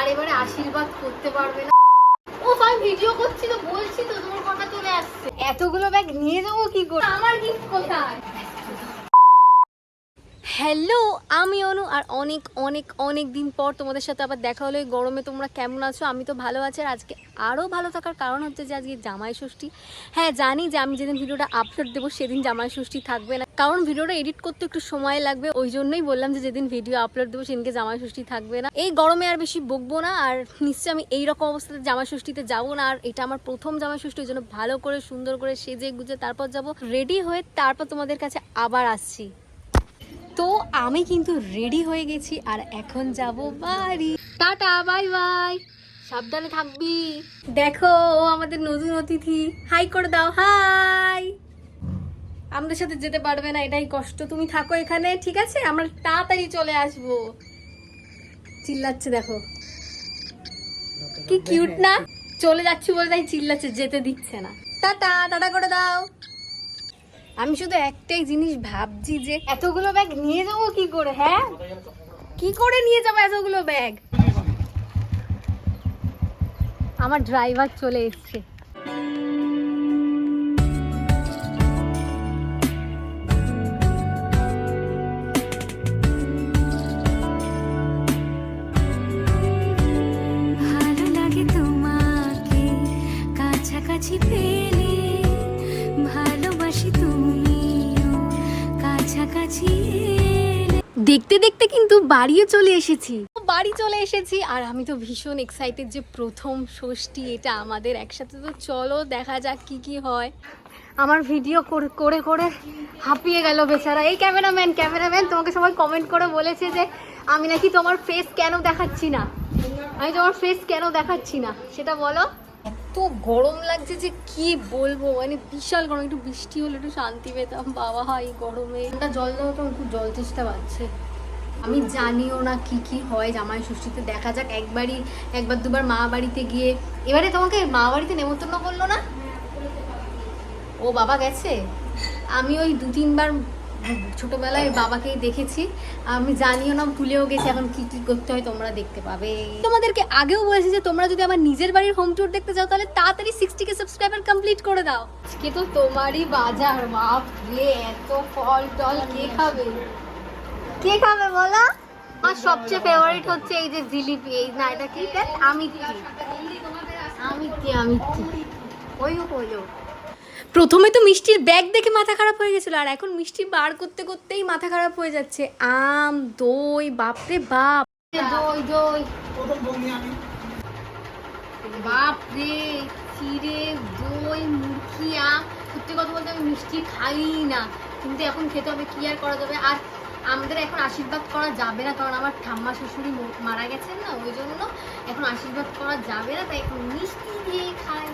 আর এবারে আশীর্বাদ করতে পারবে না। ও আমি ভিডিও করছি তো বলছি তো তোমার কথা চলে আসছে। এতগুলো ব্যাগ নিয়ে যাব কি করে? আমার গিফট কোথায়? হ্যালো, আমি অনু আর অনেক অনেক অনেক দিন পর তোমাদের সাথে আবার দেখা হলো। এই গরমে তোমরা কেমন আছো? আমি তো ভালো আছি আর আজকে আরও ভালো থাকার কারণ হচ্ছে যে আজকে জামাই ষষ্ঠী। হ্যাঁ জানি যে আমি যেদিন ভিডিওটা আপলোড দেবো, সেদিন জামাই ষষ্ঠী থাকবে না। কারণ ভিডিওটা এডিট করতে একটু সময় লাগবে, ওই জন্যই বললাম যে যেদিন ভিডিও আপলোড দেবো, সেদিনকে জামাই ষষ্ঠী থাকবে না। এই গরমে আর বেশি বকবো না, আর নিশ্চয়ই আমি এইরকম অবস্থাতে জামাই ষষ্ঠীতে যাব না, আর এটা আমার প্রথম জামাই ষষ্ঠী, ওই জন্য ভালো করে, সুন্দর করে সেজে গুজে তারপর যাব রেডি হয়ে তারপর তোমাদের কাছে আবার আসছি। তো আমি কিন্তু রেডি হয়ে গেছি আর এখন যাব বাড়ি। Tata bye bye. সাবধানে থাকবি। দেখো ও আমাদের নতুন অতিথি। হাই করে দাও হাই আমাদের সাথে যেতে পারবে না এটাই কষ্ট। তুমি থাকো এখানে ঠিক আছে? আমরা তাড়াতাড়ি চলে আসব। চিল্লাচ্ছে দেখো। কি কিউট না? চলে যাচ্ছি বলে তাই চিল্লাচ্ছে যেতে দিচ্ছে না। টাটা টাটা করে দাও। আমি শুধু একটাই জিনিস ভাবছি যে এতগুলো ব্যাগ নিয়ে যাব কি করে হ্যাঁ? কি করে নিয়ে যাব এতগুলো ব্যাগ? আমার ড্রাইভার চলে এসছে। দেখতে দেখতে কিন্তু বাড়িও চলে এসেছি। বাড়ি চলে এসেছি আর আমি তো ভীষণ এক্সাইটেড যে প্রথম ষষ্ঠী এটা আমাদের একসাথে। তো চলো দেখা যাক কি কি হয়। আমার ভিডিও করে করে হাঁপিয়ে গেল বেচারা। এই ক্যামেরাম্যান ক্যামেরাম্যান তোমাকে সবাই কমেন্ট করে বলেছে যে আমি নাকি তোমার ফেস কেন দেখাচ্ছি না? আমি তোমার ফেস কেন দেখাচ্ছি না? সেটা বলো। এত গরম লাগছে যে কি বলব? মানে বিশাল গরম, একটু বৃষ্টি হলে একটু শান্তি পেতাম। বাবা হয় এই গরমে। ঠান্ডা জল দেওয়া তো, খুব জল চেষ্টা পাচ্ছে। আমি জানিও না কি কি হয় জামাই ষষ্ঠীতে। দেখা যাক, একবারই, একবার দুবার মা বাড়িতে গিয়ে। এবারে তোমাকে মা বাড়িতে নেমন্তন্ন করল না? ও বাবা গেছে? আমি ওই দু তিনবার ছোটবেলায় বাবাকেই দেখেছি। আমি জানিও না ভুলেও গেছি এখন কি কি করতে হয় তোমরা দেখতে পাবে। তোমাদেরকে আগেও বলেছি যে তোমরা যদি আমার নিজের বাড়ির হোম ট্যুর দেখতে যাও তাহলে তাড়াতাড়ি সিক্সটি কে সাবস্ক্রাইবার কমপ্লিট করে দাও। আজকে তো তোমারই বাজার বাপ রে এত ফল টল কে খাবে? কে খাবে বলো? আমার সবচেয়ে ফেভারিট হচ্ছে এই যে জিলিপি এই না এটা কি? দেখ আমিত্তি আমিত্তি আমিত্তি ওই হলো। প্রথমে তো মিষ্টির ব্যাগ দেখে মাথা খারাপ হয়ে গেছিল আর এখন মিষ্টি বার করতে করতেই মাথা খারাপ হয়ে যাচ্ছে। আম দই বাপরে বাপ। দই দই। বাপরে চিড়ে দই মুরগি আম। সত্যি কথা বলতে আমি মিষ্টি খাই না। কিন্তু এখন খেতে হবে কি আর করা যাবে? আর আমাদের এখন আশীর্বাদ করা যাবে না কারণ আমার ঠাম্মা শ্বশুরি মারা গেছেন না ওই জন্য। এখন আশীর্বাদ করা যাবে না তাই এখন মিষ্টি দিয়ে খাই।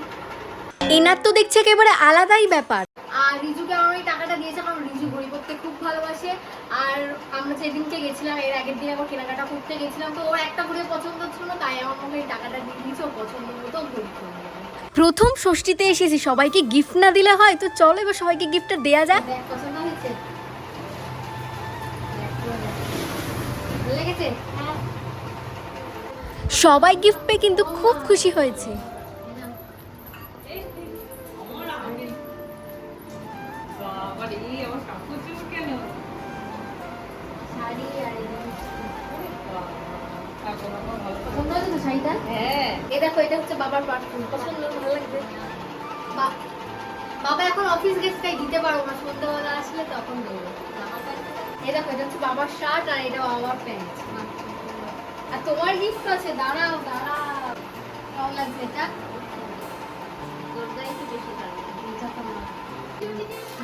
এনার তো দেখছে একেবারে আলাদাই ব্যাপার। আর রিজুকে আমার ওই টাকাটা দিয়েছে কারণ রিজু বই করতে খুব ভালোবাসে। আর আমরা সেদিনকে গেছিলাম এর আগের দিন আবার কেনাকাটা করতে গেছিলাম তো ওর একটা ঘুরে পছন্দ ছিল তাই আমার মনে হয় এই টাকাটা দিয়ে দিয়েছে ও পছন্দ মতো ঘুরি প্রথম ষষ্ঠীতে এসেছি সবাইকে গিফট না দিলে হয় তো চলো এবার সবাইকে গিফটটা দেয়া যাক। পছন্দ হয়েছে? লেগেছে? সবাই গিফট পেয়ে কিন্তু খুব খুশি হয়েছে। হ্যাঁ এ দেখো এটা হচ্ছে বাবার পারফিউম পছন্দ ভালো লাগছে বাবা এখন অফিস গেছে তাই দিতে পারব না। সন্ধ্যাবেলা আসলে তখন দেবো। এ দেখো এটা হচ্ছে বাবার শার্ট আর এটা বাবার প্যান্ট আর তোমার গিফট আছে দাঁড়াও দাঁড়াও। কেমন লাগছে এটা।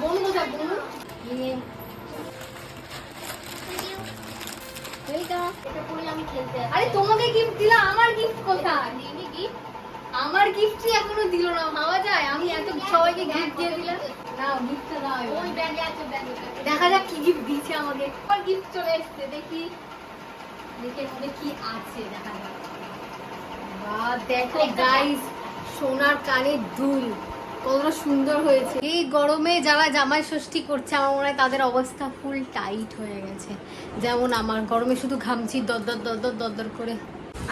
বোন কোথায় বোন আরে তোমাকে গিফট দিলাম আমার গিফট কোথায়? দিইনি কি আমার গিফটই এখনও দিল না ভাবা যায়? আমি এত সবাইকে গিফট দিয়ে দিলাম। নাও গিফটটা দাও ওই ব্যাগে আছে ব্যাগে দেখা যাক কি গিফট দিয়েছে আমাকে। আমার গিফট চলে এসেছে দেখি। দেখে মনে কি আছে দেখা যাক। বাহ দেখো গাইস সোনার কানের দুল। কতটা সুন্দর হয়েছে। এই গরমে যারা জামাই ষষ্ঠী করছে, আমার মনে হয় তাদের অবস্থা ফুল টাইট হয়ে গেছে। যেমন আমার, গরমে শুধু ঘামছি দরদর দরদর দরদর করে।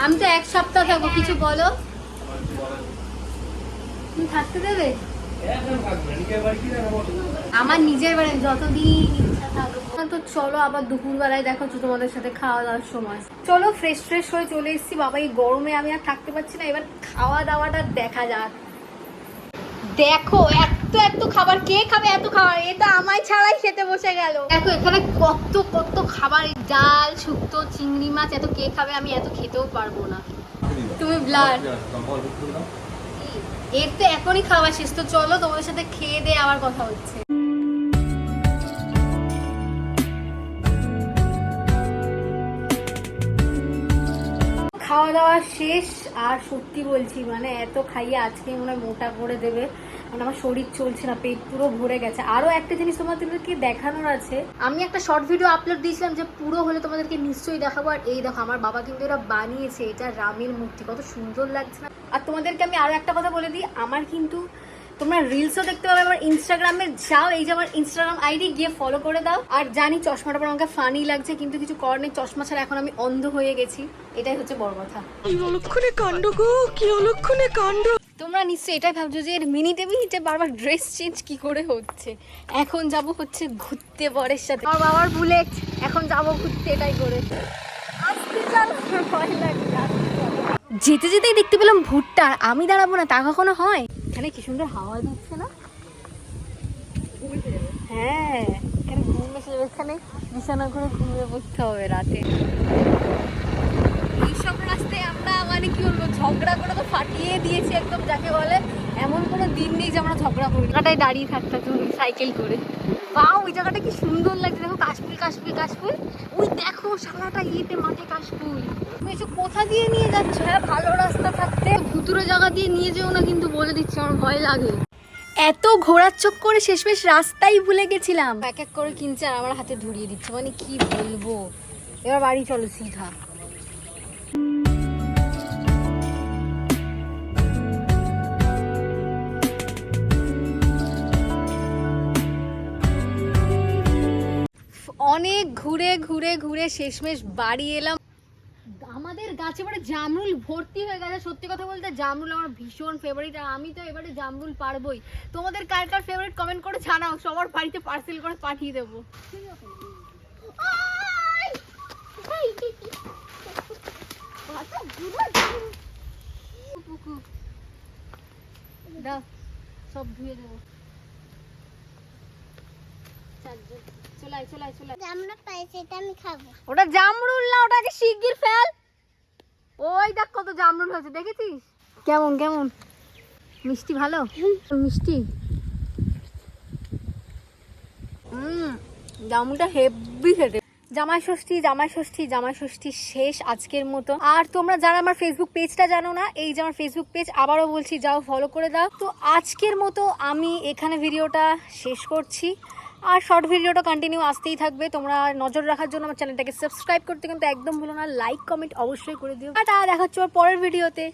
আমি তো এক সপ্তাহ থাকব, কিছু বলো? তুমি থাকতে দেবে? আমার নিজের বাড়ি, যতদিন তো চলো আবার দুপুরবেলায় দেখো তো তোমাদের সাথে খাওয়া দাওয়ার সময়। চলো ফ্রেশ ফ্রেশ হয়ে চলে এসেছি। বাবা, এই গরমে আমি আর থাকতে পারছি না। এবার খাওয়া দাওয়াটা দেখা যাক। দেখো, এত এত খাবার কে খাবে, এত খাবার? এটা আমায় ছাড়াই খেতে বসে গেল। দেখো, এখানে কত কত খাবার, ডাল, শুক্তো, চিংড়ি মাছ, এত কে খাবে আমি এত খেতেও পারব না। তুমি ব্লাড এর তো এখনই খাওয়া শেষ, তো চলো তোমাদের সাথে খেয়ে দিয়ে আবার কথা হচ্ছে। খাওয়া দাওয়া শেষ, আর সত্যি বলছি মানে এত খাইয়ে আজকে মনে হয় মোটা করে দেবে। মানে আমার শরীর চলছে না, পেট পুরো ভরে গেছে। আরও একটা জিনিস তোমাদেরকে দেখানোর আছে। আমি একটা শর্ট ভিডিও আপলোড দিয়েছিলাম যে পুরো হলে তোমাদেরকে নিশ্চয়ই দেখাবো। আর এই দেখো, আমার বাবা কিন্তু এটা বানিয়েছে, এটা রামের মূর্তি, কত সুন্দর লাগছে না। আর তোমাদেরকে আমি আরও একটা কথা বলে দিই, আমার কিন্তু তোমরা রিলসও দেখতে পাবে, আমার ইনস্টাগ্রামে যাও, এই যে আমার ইনস্টাগ্রাম আইডি গিয়ে ফলো করে দাও। আর জানি চশমাটা পর আমাকে ফানি লাগছে, কিন্তু কিছু করার নেই, চশমা ছাড়া এখন আমি অন্ধ হয়ে গেছি। এটাই হচ্ছে বড় কথা। কি অলক্ষণে কাণ্ড গো, কি অলক্ষণে কাণ্ড? তোমরা নিশ্চয়ই এটাই ভাবছ যে এর মিনি মিনিটে মিনিটে বারবার ড্রেস চেঞ্জ কি করে হচ্ছে? এখন যাব হচ্ছে ঘুরতে বরের সাথে। আমার বাবার বুলেট এখন যাব ঘুরতে এটাই করে। চলো ভয় যেতে যেতেই দেখতে পেলাম ভুট্টা আমি দাঁড়াবো না তা কখনো হয়? এখানে কি সুন্দর হাওয়া দিচ্ছে না? হ্যাঁ এখানে ঘুম এখানে বিছানা করে ঘুমিয়ে পড়তে হবে রাতে। মানে কি বলব ঝগড়া করে তো ফাটিয়ে দিয়েছি একদম যাকে বলে এমন কোনো দিন নেই যে আমরা ঝগড়া করি জায়গাটায় দাঁড়িয়ে থাকতাম তুমি সাইকেল করে বা ওই জায়গাটা কি সুন্দর লাগছে দেখো কাশফুল কাশফুল কাশফুল। ওই দেখো সারাটা ইয়েতে মাঠে কাশফুল। তুমি এসব কোথা দিয়ে নিয়ে যাচ্ছ? হ্যাঁ ভালো রাস্তা থাকতে। ভুতুরে জায়গা দিয়ে নিয়ে যেও না কিন্তু বলে দিচ্ছি আমার ভয় লাগে। এত ঘোরার চোখ করে শেষমেশ রাস্তাই ভুলে গেছিলাম। এক এক করে কিনছে আর আমার হাতে ধরিয়ে দিচ্ছে মানে কি বলব? এবার বাড়ি চলো সিধা। অনেক ঘুরে ঘুরে ঘুরে শেষমেশ বাড়ি এলাম। আমাদের গাছে এবারে জামরুল ভর্তি হয়ে গেছে। সত্যি কথা বলতে জামরুল আমার ভীষণ ফেভারিট আর আমি তো এবারে জামরুল পারবই। তোমাদের কার কার ফেভারিট কমেন্ট করে জানাও। সবার বাড়িতে পার্সেল করে পাঠিয়ে দেবো। সব ধুয়ে দেবো চারজন চলাই চলাই চলাই আমরা পাই সেটা আমি খাব ওটা জামরুল না ওটাকে শিগগির ফেল। ওই দেখ কত জামরুল হয়েছে দেখেছিস? কেমন কেমন? মিষ্টি ভালো? মিষ্টি? হুম জামরুলটা হেভি খেতে। জামাই ষষ্ঠী জামাই ষষ্ঠী জামাই ষষ্ঠী শেষ আজকের মতো। আর তোমরা যারা আমার ফেসবুক পেজটা জানো না এই যে আমার ফেসবুক পেজ আবারও বলছি যাও ফলো করে দাও। তো আজকের মতো আমি এখানে ভিডিওটা শেষ করছি। আর শর্ট ভিডিওটা কন্টিনিউ আসতেই থাকবে। তোমরা নজর রাখার জন্য আমার চ্যানেলটাকে সাবস্ক্রাইব করতে কিন্তু একদম ভুলো না। লাইক কমেন্ট অবশ্যই করে দিও। আর দেখা হচ্ছে আমার পরের ভিডিওতে